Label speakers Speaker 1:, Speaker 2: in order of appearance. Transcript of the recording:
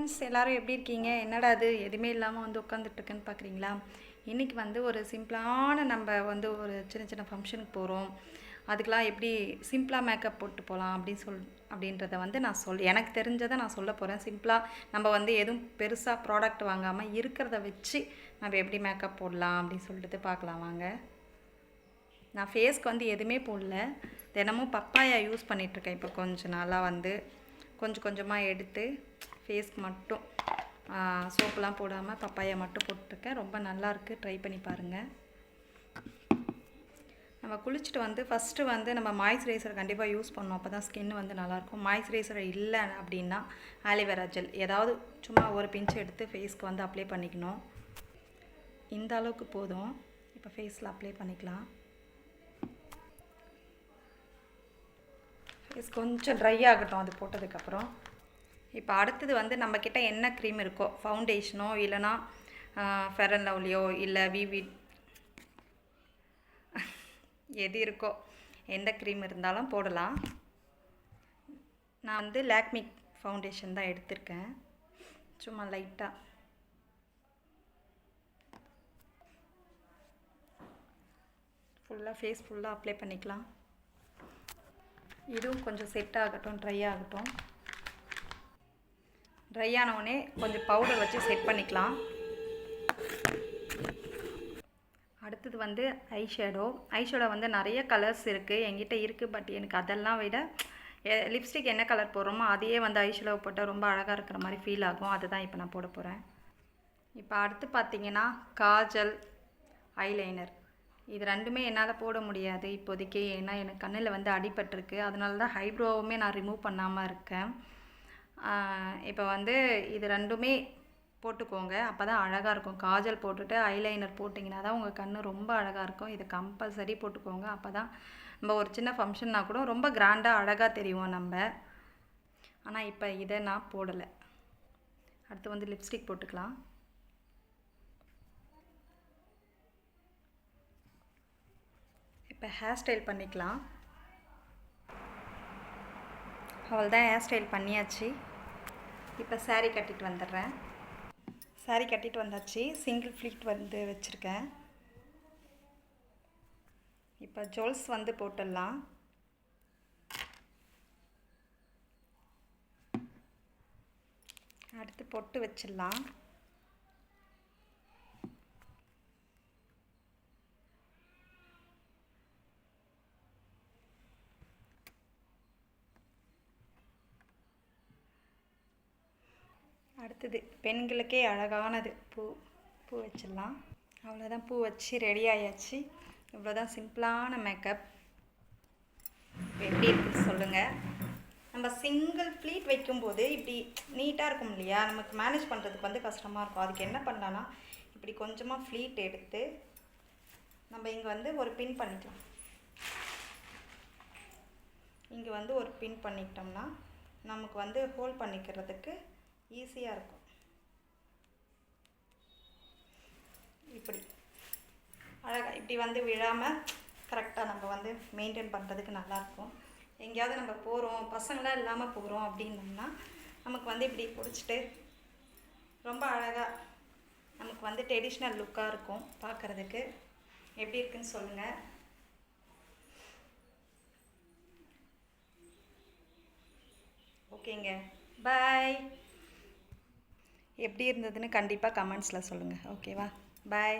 Speaker 1: Friends எல்லாரும் எப்படி இருக்கீங்க? என்னடா அது எதுவுமே இல்லாமல் வந்து உட்காந்துட்ருக்குன்னு பார்க்குறீங்களா? இன்றைக்கி வந்து ஒரு சிம்பிளான நம்ம வந்து ஒரு சின்ன சின்ன ஃபங்க்ஷனுக்கு போகிறோம் அதுக்கெலாம் எப்படி சிம்பிளாக மேக்கப் போட்டு போகலாம் அப்படின்னு சொல் அப்படின்றத வந்து நான் சொல் எனக்கு தெரிஞ்சதை நான் சொல்ல போகிறேன் சிம்பிளாக நம்ம வந்து எதுவும் பெருசாக ப்ராடக்ட் வாங்காமல் இருக்கிறத வச்சு நம்ம எப்படி மேக்கப் போடலாம் அப்படின்னு சொல்லிட்டு பார்க்கலாம் வாங்க. நான் ஃபேஸ்க்கு வந்து எதுவுமே போடல. தினமும் பப்பாயா யூஸ் பண்ணிகிட்ருக்கேன் இப்போ கொஞ்ச நாளாக வந்து கொஞ்சம் கொஞ்சமாக எடுத்து ஃபேஸ்க்கு மட்டும் சோப்புலாம் போடாமல் பப்பாயா மட்டும் போட்டிருக்கேன். ரொம்ப நல்லாயிருக்கு. ட்ரை பண்ணி பாருங்கள் நம்ம குளிச்சுட்டு வந்து ஃபஸ்ட்டு வந்து நம்ம மாய்ஸ்சரைசர் கண்டிப்பாக யூஸ் பண்ணோம் அப்போ தான் ஸ்கின் வந்து நல்லாயிருக்கும். மாய்ஸ்சரைசர் இல்லை அப்படின்னா ஆலிவேரா ஜெல் ஏதாவது சும்மா ஒரு பிஞ்சு எடுத்து ஃபேஸ்க்கு வந்து அப்ளை பண்ணிக்கணும். இந்த அளவுக்கு போதும். இப்போ ஃபேஸில் அப்ளை பண்ணிக்கலாம். ஃபேஸ் கொஞ்சம் ட்ரை ஆகட்டும். அது போட்டதுக்கப்புறம் இப்போ அடுத்தது வந்து நம்மக்கிட்ட என்ன க்ரீம் இருக்கோ ஃபவுண்டேஷனோ இல்லைனா ஃபெரன் லவ்லியோ இல்லை விவி எது இருக்கோ எந்த க்ரீம் இருந்தாலும் போடலாம். நான் வந்து லேக்மிக் ஃபவுண்டேஷன் தான் எடுத்திருக்கேன். சும்மா லைட்டாக ஃபுல்லாக ஃபேஸ் ஃபுல்லாக அப்ளை பண்ணிக்கலாம். இதுவும் கொஞ்சம் செட் ஆகட்டும் ட்ரை ஆகட்டும். ட்ரை ஆனவுடனே கொஞ்சம் பவுடர் வச்சு செட் பண்ணிக்கலாம். அடுத்தது வந்து ஐஷேடோ ஐஷேடோ வந்து நிறைய கலர்ஸ் இருக்குது என்கிட்ட இருக்குது பட் எனக்கு அதெல்லாம் விட லிப்ஸ்டிக் என்ன கலர் போடுறோமோ அதையே வந்து ஐஷேடோ போட்டால் ரொம்ப அழகாக இருக்கிற மாதிரி ஃபீல் ஆகும். அதுதான் இப்போ நான் போட போகிறேன் இப்போ அடுத்து பார்த்தீங்கன்னா காஜல் ஐலைனர் இது ரெண்டுமே என்னால் போட முடியாது இப்போதைக்கு. ஏன்னா எனக்கு கண்ணில் வந்து அடிபட்டிருக்கு. அதனால தான் ஹைப்ரோவுமே நான் ரிமூவ் பண்ணாமல் இருக்கேன். இப்போ வந்து இது ரெண்டுமே போட்டுக்கோங்க. அப்போ தான் அழகாக இருக்கும். காஜல் போட்டுட்டு ஐலைனர் போட்டிங்கன்னா தான் உங்கள் கண் ரொம்ப அழகாக இருக்கும். இது கம்பல்சரி போட்டுக்கோங்க. அப்போ தான் நம்ம ஒரு சின்ன ஃபங்க்ஷன்னா கூட ரொம்ப கிராண்டாக அழகாக தெரியும் நம்ம. ஆனால் இப்போ இதை நான் போடலை. அடுத்து வந்து லிப்ஸ்டிக் போட்டுக்கலாம். இப்போ ஹேர் ஸ்டைல் பண்ணிக்கலாம். அவள் தான் ஹேர் ஸ்டைல் பண்ணியாச்சு. இப்போ சாரீ கட்டிட்டு வந்துடுறேன். சாரீ கட்டிட்டு வந்தாச்சு. சிங்கிள் ஃப்ளீட் வந்து வச்சுருக்கேன். இப்போ ஜுவல்ஸ் வந்து போட்டுடலாம். அடுத்து பொட்டு வச்சிடலாம். அடுத்தது பெண்களுக்கே அழகானது. பூ பூ வச்சிடலாம். அவ்வளோதான் பூ வச்சு ரெடி ஆயாச்சு. இவ்வளோதான் சிம்பிளான மேக்கப் எப்படி இருக்குன்னு சொல்லுங்கள் நம்ம சிங்கிள் ஃப்ளீட் வைக்கும்போது இப்படி நீட்டாக இருக்கும் இல்லையா? நமக்கு மேனேஜ் பண்ணுறதுக்கு வந்து கஷ்டமாக இருக்கும். அதுக்கு என்ன பண்ணலான்னா இப்படி கொஞ்சமாக ஃப்ளீட் எடுத்து நம்ம இங்கே வந்து ஒரு பின் பண்ணிக்கலாம். இங்கே வந்து ஒரு பின் பண்ணிக்கிட்டோம்னா நமக்கு வந்து ஹோல்ட் பண்ணிக்கிறதுக்கு ஈஸியாக இருக்கும். இப்படி. அழகாக இப்படி வந்து விழாமல் கரெக்டாக நம்ம வந்து மெயின்டைன் பண்ணுறதுக்கு நல்லாயிருக்கும் எங்கேயாவது நம்ம போகிறோம் பசங்களாம் இல்லாமல் போகிறோம் அப்படின்னோம்னா நமக்கு வந்து இப்படி பிடிச்சிட்டு ரொம்ப அழகாக நமக்கு வந்து ட்ரெடிஷ்னல் லுக்காக இருக்கும் பார்க்குறதுக்கு எப்படி இருக்குன்னு சொல்லுங்கள் ஓகேங்க. பாய் எப்படி இருந்ததுன்னு கண்டிப்பாக கமெண்ட்ஸில் சொல்லுங்கள் ஓகேவா பாய்